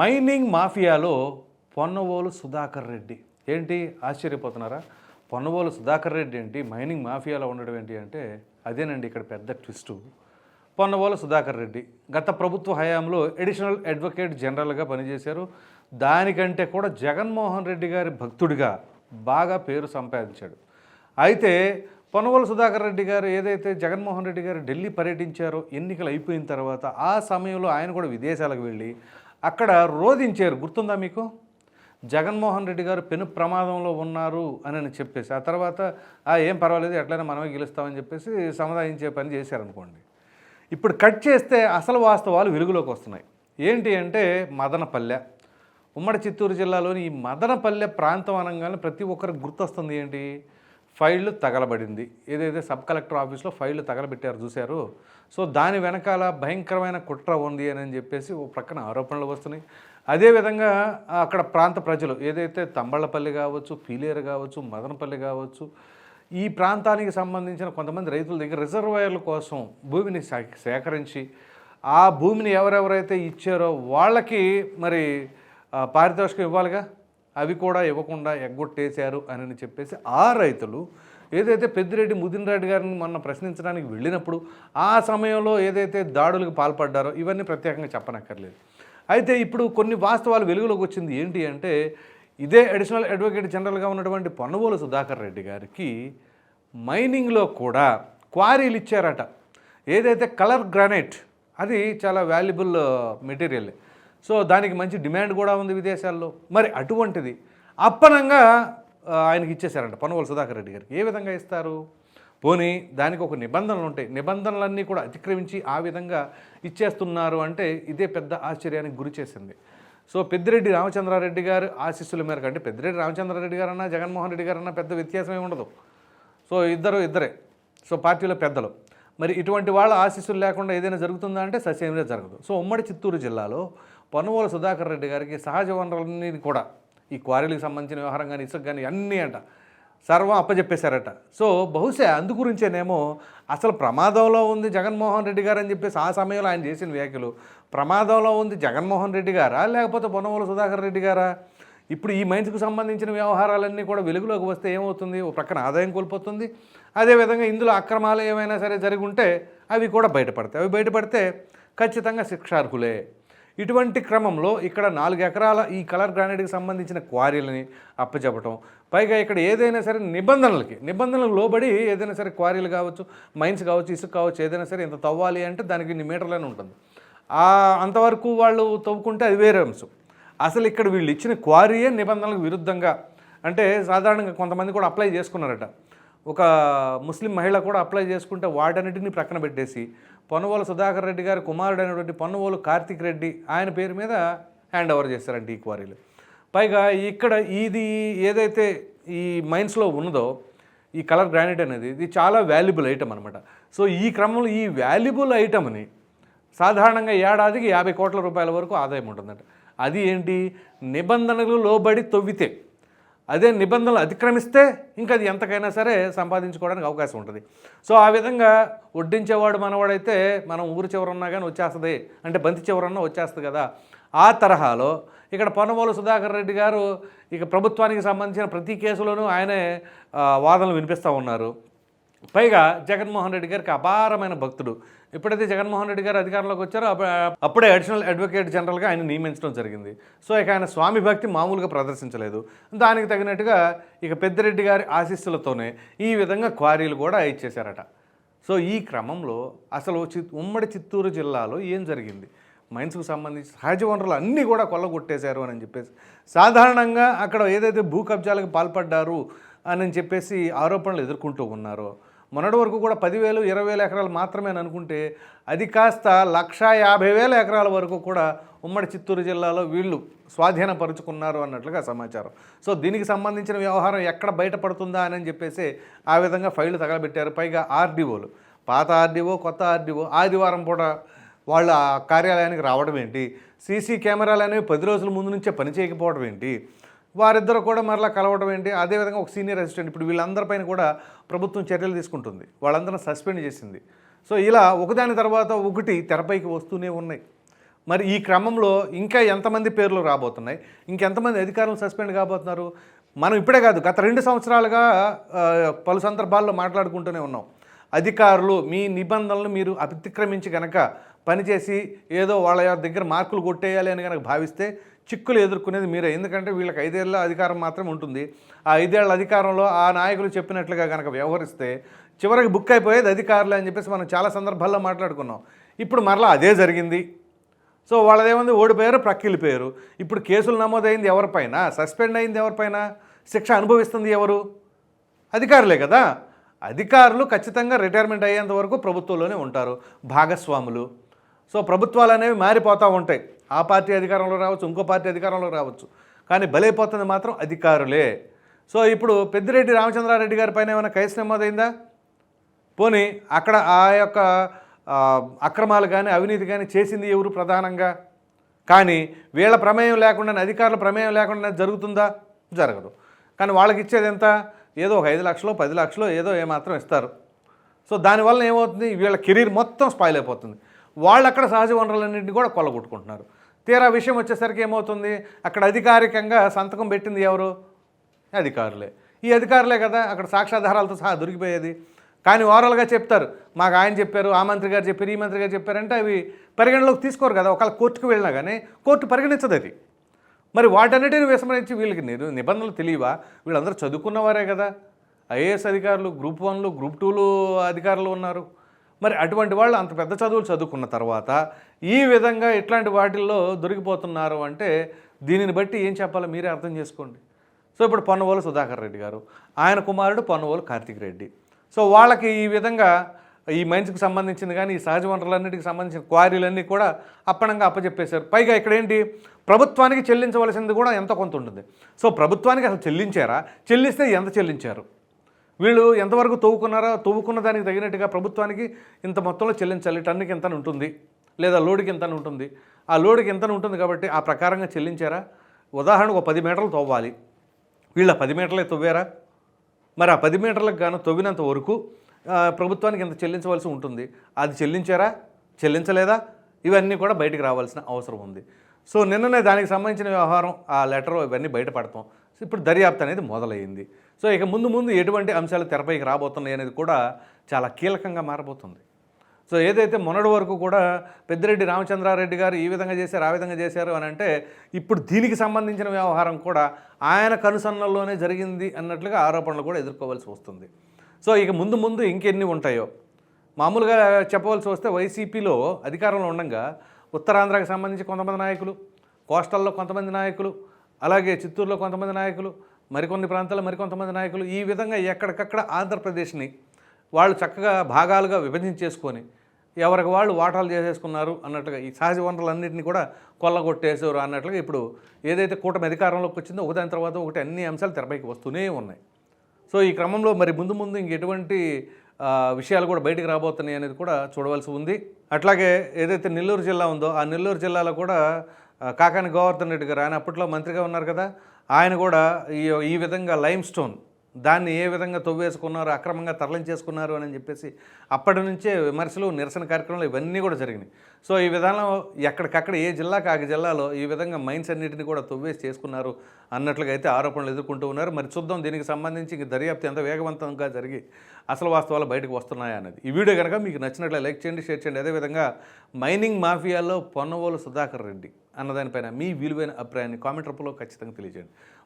Mining మాఫియాలో పొన్నవోలు సుధాకర్ రెడ్డి. ఏంటి? ఆశ్చర్యపోతున్నారా? పొన్నవోలు సుధాకర్ రెడ్డి ఏంటి? మైనింగ్ మాఫియాలో ఉండడం ఏంటి అంటే అదేనండి ఇక్కడ పెద్ద ట్విస్టు. పొన్నవోలు సుధాకర్ రెడ్డి గత ప్రభుత్వ హయాంలో ఎడిషనల్ అడ్వకేట్ జనరల్గా పనిచేశారు. దానికంటే కూడా జగన్మోహన్ రెడ్డి గారి భక్తుడిగా బాగా పేరు సంపాదించాడు. అయితే పొన్నవోలు సుధాకర్ రెడ్డి గారు ఏదైతే జగన్మోహన్ రెడ్డి గారు ఢిల్లీ పర్యటించారో ఎన్నికలు అయిపోయిన తర్వాత ఆ సమయంలో ఆయన కూడా విదేశాలకు వెళ్ళి అక్కడ రోధించారు. గుర్తుందా మీకు? జగన్మోహన్ రెడ్డి గారు పెను ప్రమాదంలో ఉన్నారు అని అని చెప్పేసి ఆ తర్వాత "ఆ, ఏం పర్వాలేదు ఎట్లయినా మనమే గెలుస్తామని చెప్పేసి సముదాయించే పని చేశారనుకోండి. ఇప్పుడు కట్ చేస్తే అసలు వాస్తవాలు వెలుగులోకి వస్తున్నాయి. ఏంటి అంటే మదనపల్లె. ఉమ్మడి చిత్తూరు జిల్లాలోని ఈ మదనపల్లె ప్రాంతం అనగానే ప్రతి ఒక్కరికి గుర్తొస్తుంది ఏంటి? ఫైళ్ళు తగలబడింది. ఏదైతే సబ్ కలెక్టర్ ఆఫీస్లో ఫైళ్ళు తగలబెట్టారు చూశారు సో దాని వెనకాల భయంకరమైన కుట్ర ఉంది అని చెప్పేసి ఓ ప్రక్కన ఆరోపణలు వస్తున్నాయి. అదేవిధంగా అక్కడ ప్రాంత ప్రజలు ఏదైతే తంబళ్ళపల్లి కావచ్చు పీలేరు కావచ్చు మదనపల్లి కావచ్చు ఈ ప్రాంతానికి సంబంధించిన కొంతమంది రైతుల దగ్గర రిజర్వాయర్ల కోసం భూమిని సే- సేకరించి ఆ భూమిని ఎవరెవరైతే ఇచ్చారో వాళ్ళకి మరి పారితోషికం ఇవ్వాలిగా? అవి కూడా ఇవ్వకుండా ఎగ్గొట్టేశారు అని చెప్పేసి ఆ రైతులు ఏదైతే పెద్దిరెడ్డి ముదిన్ రెడ్డి గారిని మొన్న ప్రశ్నించడానికి వెళ్ళినప్పుడు ఆ సమయంలో ఏదైతే దాడులకు పాల్పడ్డారో ఇవన్నీ ప్రత్యేకంగా చెప్పనక్కర్లేదు. అయితే ఇప్పుడు కొన్ని వాస్తవాలు వెలుగులోకి వచ్చింది ఏంటి అంటే ఇదే అడిషనల్ అడ్వకేట్ జనరల్గా ఉన్నటువంటి పొన్నవోలు సుధాకర్ రెడ్డి గారికి మైనింగ్లో కూడా క్వారీలు ఇచ్చారట. ఏదైతే కలర్ గ్రానైట్ అది చాలా వాల్యుబుల్ మెటీరియల్. సో దానికి మంచి డిమాండ్ కూడా ఉంది విదేశాల్లో. మరి అటువంటిది అప్పనంగా ఆయనకి ఇచ్చేశారంట పొన్నవోలు సుధాకర్ రెడ్డి గారికి. ఏ విధంగా ఇస్తారు? పోనీ దానికి ఒక నిబంధనలు ఉంటాయి. నిబంధనలన్నీ కూడా అతిక్రమించి ఆ విధంగా ఇచ్చేస్తున్నారు అంటే ఇదే పెద్ద ఆశ్చర్యానికి గురి చేసింది. సో పెద్దిరెడ్డి రామచంద్రారెడ్డి గారు ఆశీస్సుల మేరకు అంటే పెద్దిరెడ్డి రామచంద్రారెడ్డి గారన్నా జగన్మోహన్ రెడ్డి గారన్నా పెద్ద వ్యత్యాసం ఏమి ఉండదు. సో ఇద్దరు ఇద్దరే. సో పార్టీలో పెద్దలు. మరి ఇటువంటి వాళ్ళ ఆశీస్సులు లేకుండా ఏదైనా జరుగుతుందా అంటే ససేమిగా జరగదు. సో ఉమ్మడి చిత్తూరు జిల్లాలో పొన్నవోలు సుధాకర్ రెడ్డి గారికి సహజ వనరులన్నీ కూడా ఈ క్వారీలకు సంబంధించిన వ్యవహారం కానీ ఇసుక కానీ అన్నీ అంట. సర్వం అప్పచెప్పేశారట సో బహుశా అందు గురించేనేమో అసలు ప్రమాదంలో ఉంది జగన్మోహన్ రెడ్డి గారు అని చెప్పేసి ఆ సమయంలో ఆయన చేసిన వ్యాఖ్యలు ప్రమాదంలో ఉంది జగన్మోహన్ రెడ్డి గారా లేకపోతే పొన్నవోలు సుధాకర్ రెడ్డి గారా? ఇప్పుడు ఈ మైన్స్కు సంబంధించిన వ్యవహారాలన్నీ కూడా వెలుగులోకి వస్తే ఏమవుతుంది? ఓ ప్రక్కన ఆదాయం కోల్పోతుంది. అదేవిధంగా ఇందులో అక్రమాలు ఏమైనా సరే జరిగి ఉంటే అవి కూడా బయటపడతాయి. అవి బయటపడితే ఖచ్చితంగా శిక్షార్హులే. ఇటువంటి క్రమంలో ఇక్కడ నాలుగు ఎకరాల ఈ కలర్ గ్రానైట్కి సంబంధించిన క్వారీలని అప్పచెప్పటం పైగా ఇక్కడ ఏదైనా సరే నిబంధనలకి నిబంధనలకు లోబడి ఏదైనా సరే క్వారీలు కావచ్చు మైన్స్ కావచ్చు ఇసుక కావచ్చు ఏదైనా సరే ఇంత తవ్వాలి అంటే దానికి ఇన్ని మీటర్లనే ఉంటుంది. అంతవరకు వాళ్ళు తవ్వుకుంటే అది వేరే అంశం. అసలు ఇక్కడ వీళ్ళు ఇచ్చిన క్వారీయే నిబంధనలకు విరుద్ధంగా. అంటే సాధారణంగా కొంతమంది కూడా అప్లై చేసుకున్నారట. ఒక ముస్లిం మహిళ కూడా అప్లై చేసుకుంటే వాటన్నిటిని ప్రక్కన పెట్టేసి పొన్నవోలు సుధాకర్ రెడ్డి గారి కుమారుడు అయినటువంటి పొన్నవోలు కార్తిక్ రెడ్డి ఆయన పేరు మీద హ్యాండ్ ఓవర్ చేశారంట ఈ క్వారీలు. పైగా ఇక్కడ ఇది ఏదైతే ఈ మైన్స్లో ఉన్నదో ఈ కలర్ గ్రానైట్ అనేది ఇది చాలా వాల్యుబుల్ ఐటమ్ అనమాట సో ఈ క్రమంలో ఈ వాల్యుబుల్ ఐటమ్ని సాధారణంగా ఏడాదికి యాభై కోట్ల రూపాయల వరకు ఆదాయం ఉంటుందంట. అది ఏంటి? నిబంధనలు లోబడి తవ్వితే అదే నిబంధనలు అతిక్రమిస్తే ఇంకా అది ఎంతకైనా సరే సంపాదించుకోవడానికి అవకాశం ఉంటుంది. సో ఆ విధంగా వడ్డించేవాడు మనవాడైతే మనం ఊరు చివరన్నా కానీ వచ్చేస్తుంది. అంటే బంతి చివరన్నా వచ్చేస్తుంది కదా. ఆ తరహాలో ఇక్కడ పొన్నమూలు సుధాకర్ రెడ్డి గారు ఇక ప్రభుత్వానికి సంబంధించిన ప్రతి కేసులోనూ ఆయనే వాదనలు వినిపిస్తూ ఉన్నారు. పైగా జగన్మోహన్ రెడ్డి గారికి అపారమైన భక్తుడు. ఎప్పుడైతే జగన్మోహన్ రెడ్డి గారు అధికారంలోకి వచ్చారో అప్పుడే అడిషనల్ అడ్వకేట్ జనరల్గా ఆయన నియమించడం జరిగింది. సో ఇక ఆయన స్వామి భక్తి మామూలుగా ప్రదర్శించలేదు. దానికి తగినట్టుగా ఇక పెద్దిరెడ్డి గారి ఆశీస్సులతోనే ఈ విధంగా క్వారీలు కూడా ఇచ్చేశారట. సో ఈ క్రమంలో అసలు చి ఉమ్మడి చిత్తూరు జిల్లాలో ఏం జరిగింది? మైన్స్కు సంబంధించి సహజ వనరులు అన్నీ కూడా కొల్లగొట్టేశారు అని చెప్పేసి సాధారణంగా అక్కడ ఏదైతే భూ కబ్జాలకు పాల్పడ్డారు అని చెప్పేసి ఆరోపణలు ఎదుర్కొంటూ ఉన్నారో మొన్నటి వరకు కూడా పదివేలు ఇరవై వేల ఎకరాలు మాత్రమే అని అనుకుంటే అది కాస్త లక్షా యాభై వేల ఎకరాల వరకు కూడా ఉమ్మడి చిత్తూరు జిల్లాలో వీళ్ళు స్వాధీనపరుచుకున్నారు అన్నట్లుగా సమాచారం. సో దీనికి సంబంధించిన వ్యవహారం ఎక్కడ బయటపడుతుందా అని చెప్పేసి ఆ విధంగా ఫైళ్ళు తగలబెట్టారు. పైగా ఆర్డీఓలు. పాత ఆర్డీఓ కొత్త ఆర్డీఓ ఆదివారం పూట వాళ్ళ కార్యాలయానికి రావడం ఏంటి? సీసీ కెమెరాలు అనేవి పది రోజుల ముందు నుంచే పనిచేయకపోవడం ఏంటి? వారిద్దరు కూడా మరలా కలవడం ఏంటి? అదేవిధంగా ఒక సీనియర్ అసిస్టెంట్ ఇప్పుడు వీళ్ళందరిపైన కూడా ప్రభుత్వం చర్యలు తీసుకుంటుంది. వాళ్ళందరిని సస్పెండ్ చేసింది. సో ఇలా ఒకదాని తర్వాత ఒకటి తెరపైకి వస్తూనే ఉన్నాయి. మరి ఈ క్రమంలో ఇంకా ఎంతమంది పేర్లు రాబోతున్నాయి? ఇంకెంతమంది అధికారులు సస్పెండ్ కాబోతున్నారు? మనం ఇప్పుడే కాదు గత రెండు సంవత్సరాలుగా పలు సందర్భాల్లో మాట్లాడుకుంటూనే ఉన్నాం. అధికారులు మీ నిబంధనలు మీరు అతిక్రమించి గనక పనిచేసి ఏదో వాళ్ళ దగ్గర మార్కులు కొట్టేయాలి అని కనుక భావిస్తే చిక్కులు ఎదుర్కొనేది మీరే. ఎందుకంటే వీళ్ళకి ఐదేళ్ళ అధికారం మాత్రం ఉంటుంది. ఆ ఐదేళ్ళ అధికారంలో ఆ నాయకులు చెప్పినట్లుగా కనుక వ్యవహరిస్తే చివరికి బుక్ అయిపోయేది అధికారులు అని చెప్పేసి మనం చాలా సందర్భాల్లో మాట్లాడుకున్నాం. ఇప్పుడు మరలా అదే జరిగింది. సో వాళ్ళదేముంది? ఓడిపోయారు ప్రక్కిలిపోయారు. ఇప్పుడు కేసులు నమోదైంది ఎవరిపైన? సస్పెండ్ అయింది ఎవరిపైన? శిక్ష అనుభవిస్తుంది ఎవరు? అధికారులే కదా. అధికారులు ఖచ్చితంగా రిటైర్మెంట్ అయ్యేంత వరకు ప్రభుత్వంలోనే ఉంటారు భాగస్వాములు. సో ప్రభుత్వాలు అనేవి మారిపోతూ ఉంటాయి. ఆ పార్టీ అధికారంలో రావచ్చు ఇంకో పార్టీ అధికారంలో రావచ్చు. కానీ బలైపోతుంది మాత్రం అధికారులే. సో ఇప్పుడు పెద్దిరెడ్డి రామచంద్రారెడ్డి గారి పైన ఏమైనా కేసు నమోదైందా? పోనీ అక్కడ ఆ యొక్క అక్రమాలు కానీ అవినీతి కానీ చేసింది ఎవరు ప్రధానంగా? కానీ వీళ్ళ ప్రమేయం లేకుండా అధికారుల ప్రమేయం లేకుండా జరుగుతుందా? జరగదు. కానీ వాళ్ళకి ఇచ్చేది ఎంత? ఏదో ఒక ఐదు లక్షలు పది లక్షలు ఏదో ఏమాత్రం ఇస్తారు. సో దానివల్ల ఏమవుతుంది? వీళ్ళ కెరీర్ మొత్తం స్పాయిల్ అయిపోతుంది. వాళ్ళు అక్కడ సహజ వనరులన్నింటినీ కూడా కొల్లగొట్టుకుంటున్నారు. తీరా విషయం వచ్చేసరికి ఏమవుతుంది? అక్కడ అధికారికంగా సంతకం పెట్టింది ఎవరు? అధికారులే. ఈ అధికారులే కదా అక్కడ సాక్ష్యాధారాలతో సహా దొరికిపోయేది. కానీ ఓవరాల్గా చెప్తారు. మాకు ఆయన చెప్పారు ఆ మంత్రి గారు చెప్పారు ఈ మంత్రి గారు చెప్పారంటే అవి పరిగణలోకి తీసుకోరు కదా. ఒకవేళ కోర్టుకు వెళ్ళినా కానీ కోర్టు పరిగణించదు అది. మరి వాటన్నిటిని విస్మరించి వీళ్ళకి నిరు- నిబంధనలు తెలియవా? వీళ్ళందరూ చదువుకున్నవారే కదా. ఐఏఎస్ అధికారులు గ్రూప్ వన్లు గ్రూప్ టూలు అధికారులు ఉన్నారు. మరి అటువంటి వాళ్ళు అంత పెద్ద చదువులు చదువుకున్న తర్వాత ఈ విధంగా ఇట్లాంటి వాటిల్లో దొరికిపోతున్నారు అంటే దీనిని బట్టి ఏం చెప్పాలో మీరే అర్థం చేసుకోండి. సో ఇప్పుడు పొన్నవోలు సుధాకర్ రెడ్డి గారు ఆయన కుమారుడు పొన్నవోలు కార్తిక్ రెడ్డి. సో వాళ్ళకి ఈ విధంగా ఈ మైన్స్కి సంబంధించింది కానీ ఈ సహజ వనరులన్నిటికి సంబంధించిన క్వారీలన్నీ కూడా అప్పనంగా అప్పచెప్పేశారు పైగా ఇక్కడ ఏంటి ప్రభుత్వానికి చెల్లించవలసింది కూడా ఎంత కొంత ఉంటుంది. సో ప్రభుత్వానికి అసలు చెల్లించారా? చెల్లిస్తే ఎంత చెల్లించారు? వీళ్ళు ఎంతవరకు తవ్వుకున్నారో? తవ్వుకున్న దానికి తగినట్టుగా ప్రభుత్వానికి ఇంత మొత్తంలో చెల్లించాలి టన్నుకి ఎంత ఉంటుంది. లేదా లోడుకి ఎంత ఉంటుంది? ఆ లోడుకి ఎంత ఉంటుంది కాబట్టి ఆ ప్రకారంగా చెల్లించారా? ఉదాహరణకు ఒక పది మీటర్లు తవ్వాలి. వీళ్ళ పది మీటర్లే తవ్వారా? మరి ఆ పది మీటర్లకు గాను తవ్వినంత వరకు ప్రభుత్వానికి ఇంత చెల్లించవలసి ఉంటుంది? అది చెల్లించారా? చెల్లించలేదా? ఇవన్నీ కూడా బయటికి రావాల్సిన అవసరం ఉంది. సో నిన్ననే దానికి సంబంధించిన వ్యవహారం ఆ లెటర్ ఇవన్నీ బయటపడతాం. ఇప్పుడు దర్యాప్తు అనేది మొదలైంది సో ఇక ముందు ముందు ఎటువంటి అంశాలు తెరపైకి రాబోతున్నాయి అనేది కూడా చాలా కీలకంగా మారబోతుంది. సో ఏదైతే మొన్నటి వరకు కూడా పెద్దిరెడ్డి రామచంద్రారెడ్డి గారు ఈ విధంగా చేశారు ఆ విధంగా చేశారు అని అంటే ఇప్పుడు దీనికి సంబంధించిన వ్యవహారం కూడా ఆయన కనుసన్నల్లోనే జరిగింది అన్నట్లుగా ఆరోపణలు కూడా ఎదుర్కోవాల్సి వస్తుంది. సో ఇక ముందు ముందు ఇంకెన్ని ఉంటాయో? మామూలుగా చెప్పవలసి వస్తే వైసీపీలో అధికారంలో ఉండగా ఉత్తరాంధ్రకు సంబంధించి కొంతమంది నాయకులు కోస్టల్లో కొంతమంది నాయకులు అలాగే చిత్తూరులో కొంతమంది నాయకులు మరికొన్ని ప్రాంతాల్లో మరికొంతమంది నాయకులు ఈ విధంగా ఎక్కడికక్కడ ఆంధ్రప్రదేశ్ని వాళ్ళు చక్కగా భాగాలుగా విభజించేసుకొని ఎవరికి వాళ్ళు వాటాలు చేసేసుకున్నారు అన్నట్టుగా ఈ సహజ వనరులన్నింటినీ కూడా కొల్లగొట్టేసారు అన్నట్లుగా ఇప్పుడు ఏదైతే కూటమి అధికారంలోకి వచ్చిందో ఒకదాని తర్వాత ఒకటి అన్ని అంశాలు తెరపైకి వస్తూనే ఉన్నాయి. సో ఈ క్రమంలో మరి ముందు ముందు ఇంకెటువంటి ఎటువంటి విషయాలు కూడా బయటికి రాబోతున్నాయి అనేది కూడా చూడవలసి ఉంది. అట్లాగే ఏదైతే నెల్లూరు జిల్లా ఉందో ఆ నెల్లూరు జిల్లాలో కూడా కాకాని గోవర్ధన్ రెడ్డి గారు ఆయన అప్పట్లో మంత్రిగా ఉన్నారు కదా ఆయన కూడా ఈ ఈ విధంగా లైమ్ స్టోన్ దాన్ని ఏ విధంగా తవ్వేసుకున్నారు అక్రమంగా తరలించేసుకున్నారు అని చెప్పేసి అప్పటి నుంచే విమర్శలు నిరసన కార్యక్రమాలు ఇవన్నీ కూడా జరిగినాయి. సో ఈ విధానం ఎక్కడికక్కడ ఏ జిల్లాకి ఆ జిల్లాలో ఈ విధంగా మైన్స్ అన్నిటిని కూడా తవ్వేసి చేసుకున్నారు అన్నట్లుగా అయితే ఆరోపణలు ఎదుర్కొంటూ ఉన్నారు. మరి చూద్దాం దీనికి సంబంధించి ఇంక దర్యాప్తు ఎంత వేగవంతంగా జరిగి అసలు వాస్తవాలు బయటకు వస్తున్నాయా అనేది. ఈ వీడియో కనుక మీకు నచ్చినట్లయితే లైక్ చేయండి షేర్ చేయండి. అదేవిధంగా మైనింగ్ మాఫియాలో పొన్నవోలు సుధాకర్ రెడ్డి అన్నదానిపైన మీ విలువైన అభిప్రాయాన్ని కామెంట్ రూపంలో ఖచ్చితంగా తెలియజేయండి.